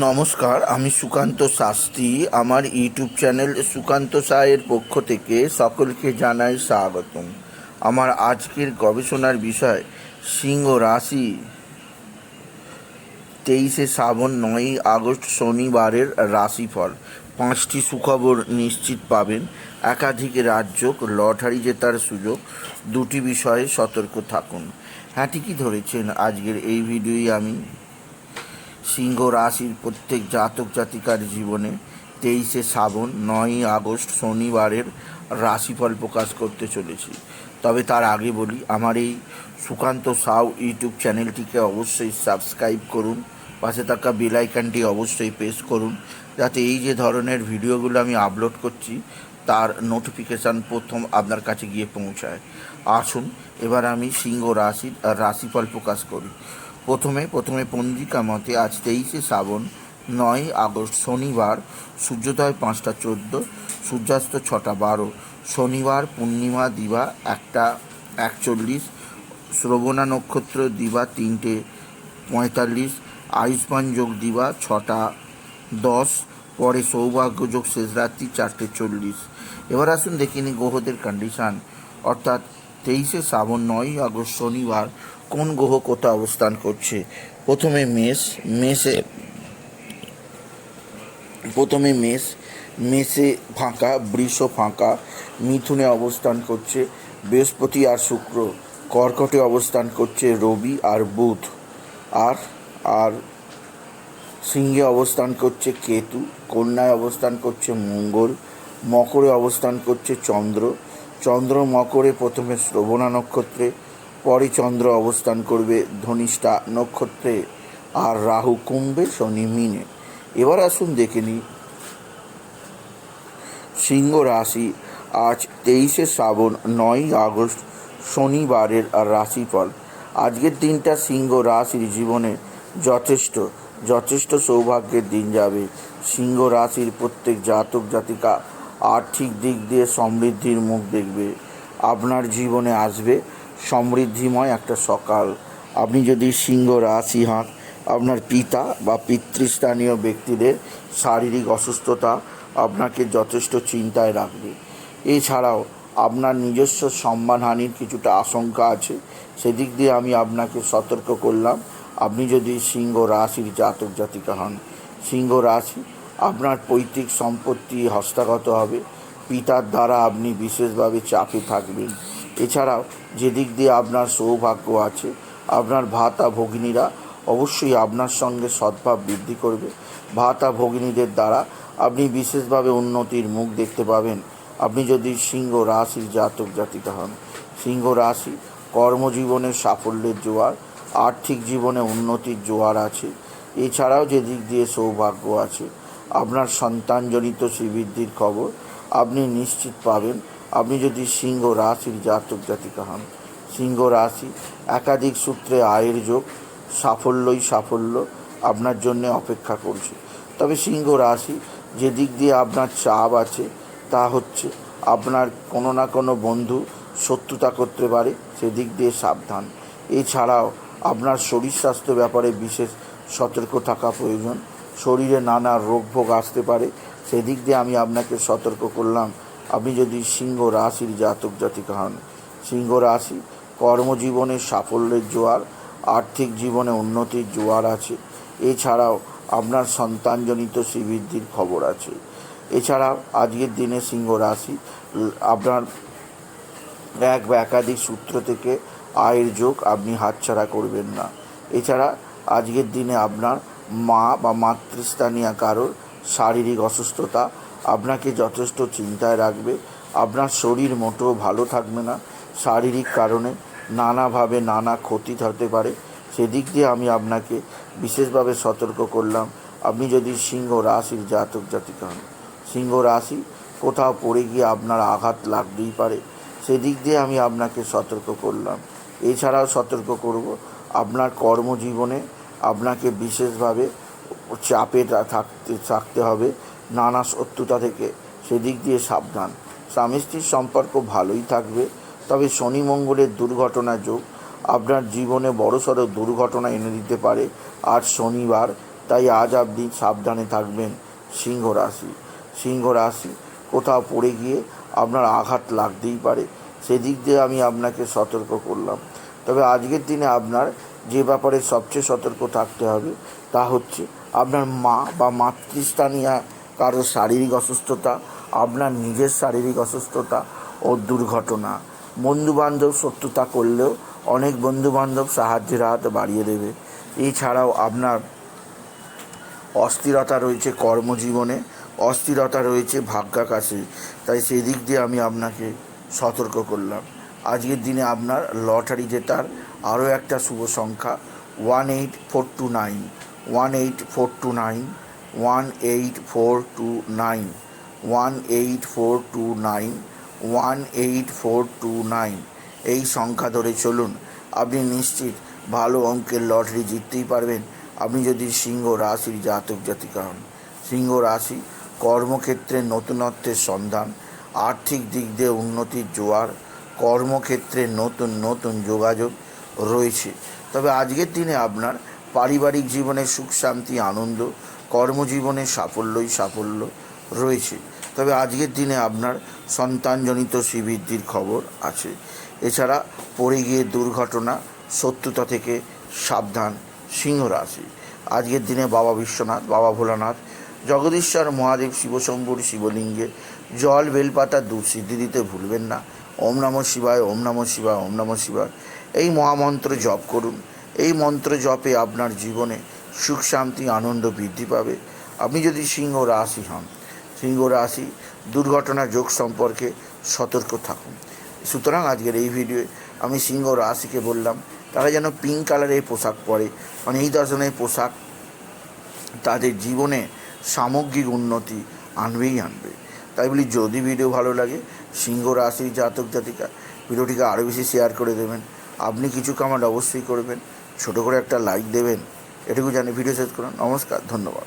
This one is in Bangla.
নমস্কার, আমি সুকান্ত শাস্ত্রী। আমার ইউটিউব চ্যানেল সুকান্ত সায়ের পক্ষ থেকে সকলকে জানাই স্বাগতম। আমার আজকের গবেষণার বিষয়, সিংহ রাশি। তেইশে শ্রাবণ নয়ই আগস্ট শনিবারের রাশিফল। পাঁচটি সুখবর নিশ্চিত পাবেন। একাধিক রাজ্য লটারি জেতার সুযোগ, দুটি বিষয়ে সতর্ক থাকুন। হ্যাঁ ঠিকই ধরেছেন। আজকের এই ভিডিওই আমি সিংহ রাশির প্রত্যেক জাতক জাতিকার জীবনে তেইশে শ্রাবণ, নয়ই আগস্ট শনিবারের রাশিফল প্রকাশ করতে চলেছি। তবে তার আগে বলি, আমার এই সুকান্ত সাউ ইউটিউব চ্যানেলটিকে অবশ্যই সাবস্ক্রাইব করুন, পাশে থাকা বেল আইকনটি অবশ্যই প্রেস করুন, যাতে এই যে ধরনের ভিডিওগুলো আমি আপলোড করছি, তার নোটিফিকেশান প্রথম আপনার কাছে গিয়ে পৌঁছায়। আসুন, এবার আমি সিংহ রাশির রাশিফল প্রকাশ করি। প্রথমে প্রথমে পঞ্জিকা মতে আজ তেইশে শ্রাবণ, নয় আগস্ট শনিবার, সূর্যোদয় পাঁচটা চোদ্দ, সূর্যাস্ত ছটা বারো, শনিবার পূর্ণিমা দিবা একটা একচল্লিশ, শ্রবণা নক্ষত্র দিবা তিনটে পঁয়তাল্লিশ, আয়ুষ্মান যোগ দিবা ছটা দশ, পরে সৌভাগ্য যোগ শেষ রাত্রি চারটে চল্লিশ। এবার আসুন দেখিনি গ্রহদের কন্ডিশান অর্থাৎ তেইশে শ্রাবণ, নয় আগস্ট শনিবার কোন গ্রহ কোথায় অবস্থান করছে? প্রথমে মেষ, মেষে, প্রথমে মেষ, মেষে ফাঁকা, বৃষ ফাঁকা, মিথুনে অবস্থান করছে, বৃহস্পতি আর শুক্র, কর্কটে অবস্থান করছে রবি আর বুধ, আর আর সিংহে অবস্থান করছে কেতু, কন্যায় অবস্থান করছে মঙ্গল, মকরে অবস্থান করছে চন্দ্র চন্দ্র মকরে প্রথমে শ্রবণা নক্ষত্রে পরে চন্দ্র অবস্থান করবে ধনিষ্ঠা নক্ষত্রে, আর রাহু কুম্ভে শনি মিনে। এবার আসুন দেখে নিই। সিংহ রাশি, আজ তেইশে শ্রাবণ, নয়ই আগস্ট, শনিবারের রাশিফল। আজকের দিনটা সিংহ রাশির জীবনে যথেষ্ট যথেষ্ট সৌভাগ্যের দিন যাবে। সিংহ রাশির প্রত্যেক জাতক জাতিকা আর্থিক দিক দিয়ে সমৃদ্ধির মুখ দেখবে। আপনার জীবনে আসবে সমৃদ্ধিময় একটা সকাল। আপনি যদি সিংহ রাশি হন, আপনার পিতা বা পিতৃস্থানীয় ব্যক্তিদের শারীরিক অসুস্থতা আপনাকে যথেষ্ট চিন্তায় রাখবে। এছাড়াও আপনার নিজস্ব সম্মানহানির কিছুটা আশঙ্কা আছে। সেদিক দিয়ে আমি আপনাকে সতর্ক করলাম। আপনি যদি সিংহ রাশির জাতক জাতিকা হন সিংহ রাশি আপনার পৈতৃক সম্পত্তি হস্তগত হবে। পিতার দ্বারা আপনি বিশেষভাবে চাপে থাকবেন। এছাড়াও যেদিক দিয়ে আপনার সৌভাগ্য আছে, আপনার ভাতা ভগিনীরা অবশ্যই আপনার সঙ্গে সদ্ভাব বৃদ্ধি করবে। ভাতা ভগিনীদের দ্বারা আপনি বিশেষভাবে উন্নতির মুখ দেখতে পাবেন। আপনি যদি সিংহ রাশির জাতক জাতিকা হন, সিংহ রাশি কর্মজীবনে সাফল্যের জোয়ার, আর্থিক জীবনে উন্নতির জোয়ার আছে। এছাড়াও যে দিক দিয়ে সৌভাগ্য আছে, আপনার সন্তানজনিত শ্রীবৃদ্ধির খবর আপনি নিশ্চিত পাবেন। আপনি যদি সিংহ রাশির জাতক জাতিকা হন, সিংহ রাশি একাধিক সূত্রে আয়ের যোগ, সাফল্যই সাফল্য আপনার জন্য অপেক্ষা করছে। তবে সিংহ রাশি যে দিক দিয়ে আপনার চাপ আছে, তা হচ্ছে আপনার কোনো না কোনো বন্ধু শত্রুতা করতে পারে, সেদিক দিয়ে সাবধান। এছাড়াও আপনার শরীর স্বাস্থ্য ব্যাপারে বিশেষ সতর্ক থাকা প্রয়োজন। শরীরে নানা রোগ ভোগ আসতে পারে, সেদিক দিয়ে আমি আপনাকে সতর্ক করলাম। আপনি যদি সিংহ রাশির জাতক জাতিকা হন, সিংহ রাশি কর্মজীবনে সাফল্যের জোয়ার, আর্থিক জীবনে উন্নতির জোয়ার আছে। এছাড়াও আপনার সন্তানজনিত শ্রীবৃদ্ধির খবর আছে। এছাড়া আজকের দিনে সিংহ রাশি, আপনার এক বা একাধিক সূত্র থেকে আয়ের যোগ আপনি হাতছাড়া করবেন না। এছাড়া আজকের দিনে আপনার মা বা মাতৃস্থানীয় কারোর শারীরিক অসুস্থতা আপনাকে যথেষ্ট চিন্তায় রাখবে। আপনার শরীর মোটেও ভালো থাকবে না। শারীরিক কারণে নানাভাবে নানা ক্ষতি হতে পারে। সেদিক দিয়ে আমি আপনাকে বিশেষভাবে সতর্ক করলাম। আপনি যদি সিংহ রাশির জাতক জাতিকা হন, সিংহ রাশি কোথাও পড়ে গিয়ে আপনার আঘাত লাগতেই পারে। সেদিক দিয়ে আমি আপনাকে সতর্ক করলাম। এছাড়াও সতর্ক করব, আপনার কর্মজীবনে আপনাকে বিশেষভাবে চাপে থাকতে থাকতে হবে। নানা শত্রুতা থেকে সেদিক দিয়ে সাবধান। স্বামী স্ত্রীর সম্পর্ক ভালোই থাকবে, তবে শনি মঙ্গলের দুর্ঘটনা যোগ। আপনার জীবনে বড়সড় দুর্ঘটনা এনে দিতে পারে আর শনিবার, তাই আজ আপনি সাবধানে থাকবেন সিংহ রাশি। সিংহ রাশি, কোথাও পড়ে গিয়ে আপনার আঘাত লাগতেই পারে, সেদিক দিয়ে আমি আপনাকে সতর্ক করলাম। তবে আজকের দিনে আপনার যে ব্যাপারে সবচেয়ে সতর্ক থাকতে হবে, তা হচ্ছে আপনার মা বা মাতৃস্থানীয় কারও শারীরিক অসুস্থতা, আপনার নিজের শারীরিক অসুস্থতা ও দুর্ঘটনা। বন্ধুবান্ধব শত্রুতা করলেও অনেক বন্ধুবান্ধব সাহায্যের হাত বাড়িয়ে দেবে। এছাড়াও আপনার অস্থিরতা রয়েছে কর্মজীবনে, অস্থিরতা রয়েছে ভাগ্যাকাশে। তাই সেই দিক দিয়ে আমি আপনাকে সতর্ক করলাম। আজকের দিনে আপনার লটারি জেতার আরও একটা শুভ সংখ্যা one eight four two nine one eight four two nine one eight four two nine one eight four two nine one eight four two nine এই সংখ্যা ধরে চলুন। আপনি নিশ্চিত ভালো অঙ্কের লটারি জিততেই পারবেন। আপনি যদি সিংহ রাশির জাতক জাতিকা সিংহ রাশি কর্মক্ষেত্রে নতুনত্বের সন্ধান, আর্থিক দিক দিয়ে উন্নতির জোয়ার, কর্মক্ষেত্রে নতুন নতুন যোগাযোগ রয়েছে। তবে আজকের দিনে আপনার পারিবারিক জীবনে সুখ, শান্তি, আনন্দ কর্মজীবনে সাফল্যই সাফল্য রয়েছে। তবে আজকের দিনে আপনার সন্তানজনিত শ্রীবৃদ্ধির খবর আছে। এছাড়া পড়ে গিয়ে দুর্ঘটনা, শত্রুতা থেকে সাবধান সিংহ রাশি আজকের দিনে বাবা বিশ্বনাথ, বাবা ভোলানাথ, জগদীশ্বর, মহাদেব, শিবশম্ভুর শিবলিঙ্গে, জল, বেলপাতা, দুধ সিদ্ধি দিতে ভুলবেন না। ওম নম শিবায়, ওম নম শিবায়, ওম নম শিবায়। এই মহামন্ত্র জপ করুন। এই মন্ত্র জপে আপনার জীবনে সুখ, শান্তি, আনন্দ বৃদ্ধি পাবে। আপনি যদি সিংহ রাশি হন, সিংহ রাশি দুর্ঘটনা যোগ সম্পর্কে সতর্ক থাকুন। সুতরাং আজকের এই ভিডিওয়ে আমি সিংহ রাশিকে বললাম, তারা যেন পিঙ্ক কালারের পোশাক পরে। মানে এই ধরনের পোশাক তাদের জীবনে সামগ্রিক উন্নতি আনবেই আনবে। তাই বলি, যদি ভিডিও ভালো লাগে, সিংহ রাশির জাতক জাতিকা, ভিডিওটিকে আরও বেশি শেয়ার করে দেবেন। আপনি কিছু কমেন্ট অবশ্যই করবেন, ছোটো করে একটা লাইক দেবেন। এটুকু জানি ভিডিও শেষ করুন। নমস্কার ধন্যবাদ।